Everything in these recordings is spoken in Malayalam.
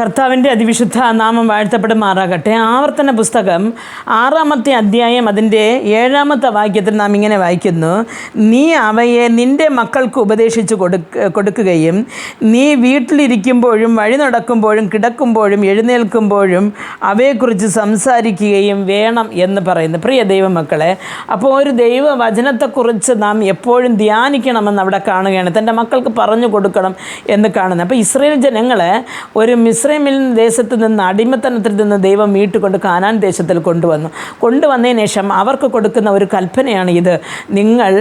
കർത്താവിന്റെ അതിവിശുദ്ധ നാമം വാഴ്ത്തപ്പെടുമാറാകട്ടെ. ആവർത്തന പുസ്തകം ആറാമത്തെ അധ്യായം അതിന്റെ ഏഴാമത്തെ വാക്യത്തിൽ നാം ഇങ്ങനെ വായിക്കുന്നു. നീ അവയെ നിന്റെ മക്കൾക്ക് ഉപദേശിച്ച് കൊടുക്ക കൊടുക്കുകയും നീ വീട്ടിലിരിക്കുമ്പോഴും വഴി നടക്കുമ്പോഴും കിടക്കുമ്പോഴും എഴുന്നേൽക്കുമ്പോഴും അവയെക്കുറിച്ച് സംസാരിക്കുകയും വേണം എന്ന് പറയുന്നു. പ്രിയ ദൈവമക്കളെ അപ്പോൾ ഒരു ദൈവവചനത്തെക്കുറിച്ച് നാം എപ്പോഴും ധ്യാനിക്കണമെന്ന് അവിടെ കാണുകയാണ്. തന്റെ മക്കൾക്ക് പറഞ്ഞു കൊടുക്കണം എന്ന് കാണുന്നത് അപ്പോൾ ഇസ്രയേൽ ജനങ്ങളെ ഒരു മിശ്രമിൽ ദേശത്ത് നിന്ന് അടിമത്തനത്തിൽ നിന്ന് ദൈവം വീട്ടുകൊണ്ട് കാനാൻ ദേശത്തിൽ കൊണ്ടുവന്നു. കൊണ്ടുവന്നതിന് ശേഷം അവർക്ക് കൊടുക്കുന്ന ഒരു കൽപ്പനയാണ് ഇത്. നിങ്ങൾ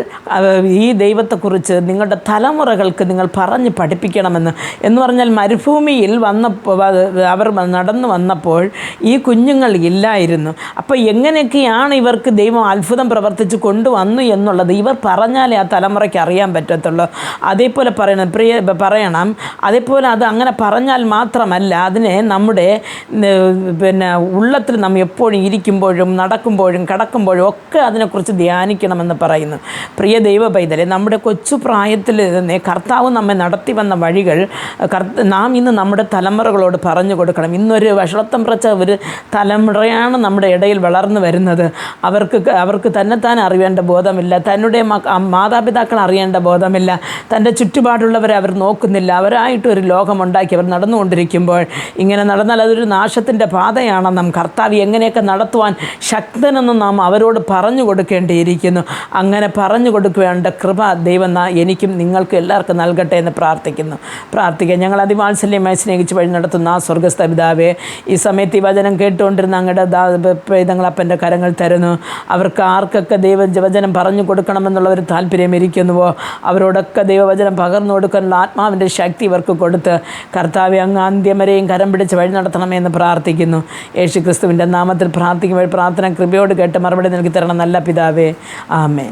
ഈ ദൈവത്തെക്കുറിച്ച് നിങ്ങളുടെ തലമുറകൾക്ക് നിങ്ങൾ പറഞ്ഞ് പഠിപ്പിക്കണമെന്ന്. എന്ന് പറഞ്ഞാൽ മരുഭൂമിയിൽ വന്നപ്പോൾ അവർ നടന്നു വന്നപ്പോൾ ഈ കുഞ്ഞുങ്ങൾ ഇല്ലായിരുന്നു. അപ്പോൾ എങ്ങനെയൊക്കെയാണ് ഇവർക്ക് ദൈവം അത്ഭുതം പ്രവർത്തിച്ച് കൊണ്ടുവന്നു എന്നുള്ളത് ഇവർ പറഞ്ഞാലേ ആ തലമുറയ്ക്ക് അറിയാൻ പറ്റത്തുള്ളൂ. അതേപോലെ പറയണം പ്രിയ പറയണം. അതേപോലെ അത് അങ്ങനെ പറഞ്ഞാൽ മാത്രമല്ല അതിനെ നമ്മുടെ പിന്നെ ഉള്ളത്തിൽ നാം എപ്പോഴും ഇരിക്കുമ്പോഴും നടക്കുമ്പോഴും കടക്കുമ്പോഴും ഒക്കെ അതിനെക്കുറിച്ച് ധ്യാനിക്കണമെന്ന് പറയുന്നു. പ്രിയ ദൈവ പൈതലെ നമ്മുടെ കൊച്ചു പ്രായത്തിൽ തന്നെ കർത്താവ് നമ്മെ നടത്തി വന്ന വഴികൾ നാം ഇന്ന് നമ്മുടെ തലമുറകളോട് പറഞ്ഞു കൊടുക്കണം. ഇന്നൊരു വഷളത്തം പ്രച്ച ഒരു തലമുറയാണ് നമ്മുടെ ഇടയിൽ വളർന്നു വരുന്നത്. അവർക്ക് അവർക്ക് തന്നെത്താൻ അറിയേണ്ട ബോധമില്ല. മക്ക മാതാപിതാക്കൾ അറിയേണ്ട ബോധമില്ല. തന്റെ ചുറ്റുപാടുള്ളവരെ അവർ നോക്കുന്നില്ല. അവരായിട്ട് ഒരു ലോകമുണ്ടാക്കി അവർ നടന്നുകൊണ്ടിരിക്കുമ്പോൾ ഇങ്ങനെ നടന്നാൽ അതൊരു നാശത്തിന്റെ പാതയാണ് നാം കർത്താവ് എങ്ങനെയൊക്കെ നടത്തുവാൻ ശക്തനെന്ന് നാം അവരോട് പറഞ്ഞു കൊടുക്കേണ്ടിയിരിക്കുന്നു. അങ്ങനെ പറഞ്ഞു കൊടുക്കേണ്ട കൃപ ദൈവം എനിക്കും നിങ്ങൾക്കും എല്ലാവർക്കും നൽകട്ടെ എന്ന് പ്രാർത്ഥിക്കുന്നു. പ്രാർത്ഥിക്കുക ഞങ്ങൾ അതിവാത്സല്യമായി സ്നേഹിച്ച് വഴി നടത്തുന്ന ആ സ്വർഗസ്ഥ പിതാവേ ഈ സമയത്ത് ഈ വചനം കേട്ടുകൊണ്ടിരുന്ന അങ്ങയുടെ പൈതങ്ങളപ്പന്റെ കരങ്ങൾ തരുന്നു. അവർക്ക് ആർക്കൊക്കെ ദൈവ വചനം പറഞ്ഞു കൊടുക്കണമെന്നുള്ള ഒരു താല്പര്യം ഇരിക്കുന്നുവോ? അവരോടൊക്കെ ദൈവവചനം പകർന്നു കൊടുക്കാനുള്ള ആത്മാവിന്റെ ശക്തി ഇവർക്ക് കൊടുത്ത് കർത്താവെ അങ്ങ് അന്ത്യം വരെയും കരം പിടിച്ച് വഴി നടത്തണമെന്ന് പ്രാർത്ഥിക്കുന്നു. യേശു ക്രിസ്തുവിന്റെ നാമത്തിൽ പ്രാർത്ഥിക്കുമ്പോൾ പ്രാർത്ഥന കൃപയോട് കേട്ട് മറുപടി നൽകി തരണം നല്ല പിതാവേ. ആമേൻ.